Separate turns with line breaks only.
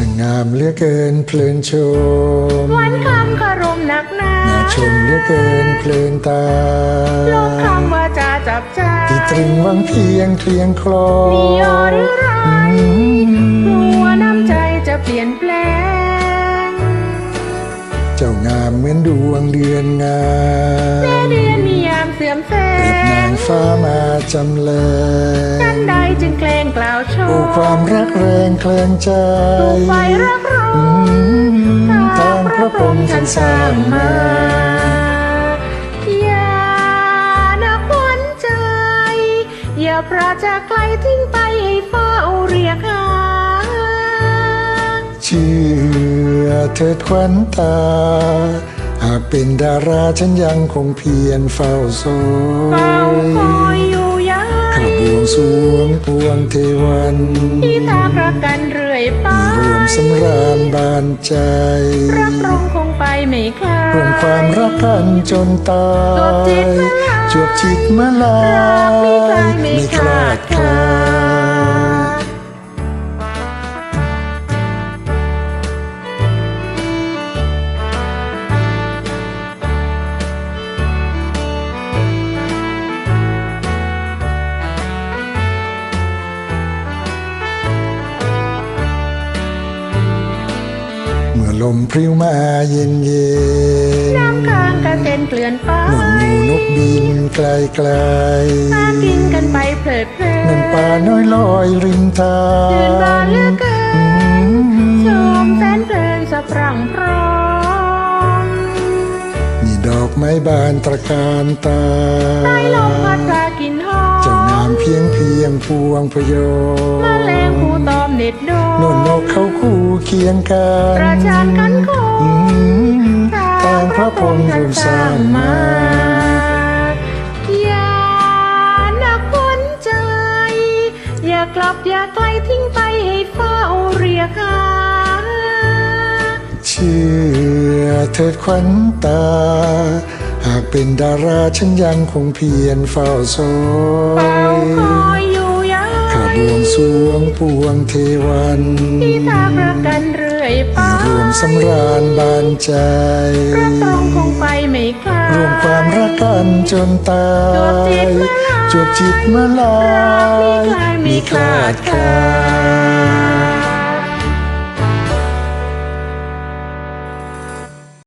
ามเหลือเกินเพลินชม
วันคำคารมหนักหนา
น่าชมเหลือเกินเพลินตา
ลบคำว่าจะจับใจ
ที่ตรึงหวังเพียงเคลียงคลอ
มียอหรือไร
อืม
กลัวน้ำใจจะเปลี่ยนแปลง
เจ้างามเหมือนดวงเดือนงา
แม่
ฟ้ามาจำแล
ฉั
ง
นใดจึงเกรงกล่าวช
โอ้
ม
ความรักแรงเคลงใจ
ถูกไฟรักร
อื
ม
มทางพระพรหมท่านสร้างมา
อย่านะขวัญใจ อย่าพระจากไกลทิ้งไปให้เฝ้าเรียกหา
เชื่อเถิดขวัญตา หากเป็นดาราฉันยังคงเพียรเฝ้าโซ
เฝ้าคอยอยู่ยั
ข้างบวงสรวงปวงเทวัน
ที่ตามรักกันเรื่อยไป
รวมสำราญบานใจ
รักตรงคงไปไม่คลาย
รวมความรักกันจนตา
จวบจิตเมื่อลาย
จวบจิตเมื่อลา
รัก
ย
ไม่คลายไม่คลาดค ล
มพริ้วมาเย็นเย็น
น้ำค้างกระเซ็นเกลื่อนไป
หนุนงูนกบินไกลไกล
หากินกันไปเพลิดเพลิน
นั่นป่าน้อยลอยริมทา
ชื่นบานเหลือเกิ
อื
น
ม
ชมแสนเพลินสะพรั่งพร้อม
นี่ดอกไม้บานตระการตา
ใต้ลมพัดพากินหอม
เจ้างามเพียงเพียงพวงพยอ
แมลงภูตอมเน็ดโด
โน่นนกเขาคู่ เคียงกัน
ประชานกันค
อื
ง
มทางพระพรหมท่านสร้างมา
อย่านักวัญใจ อย่ากลับอย่าไกลทิ้งไปให้เฝ้าเรียกหา
เชื่อเถิดขวัญตา หากเป็นดาราฉันยังคงเพียรเฝ้าโซ
ยคอย
สรวงปวงเทวัน
ที่ตามรักกันเรื่อยไป
รวมสำราญบานใจ
รักตรงคงไปไม่คลาย
รวมความรักกันจนตายจวบจิตเมื่อลาย
มีคลาดคลาย
ย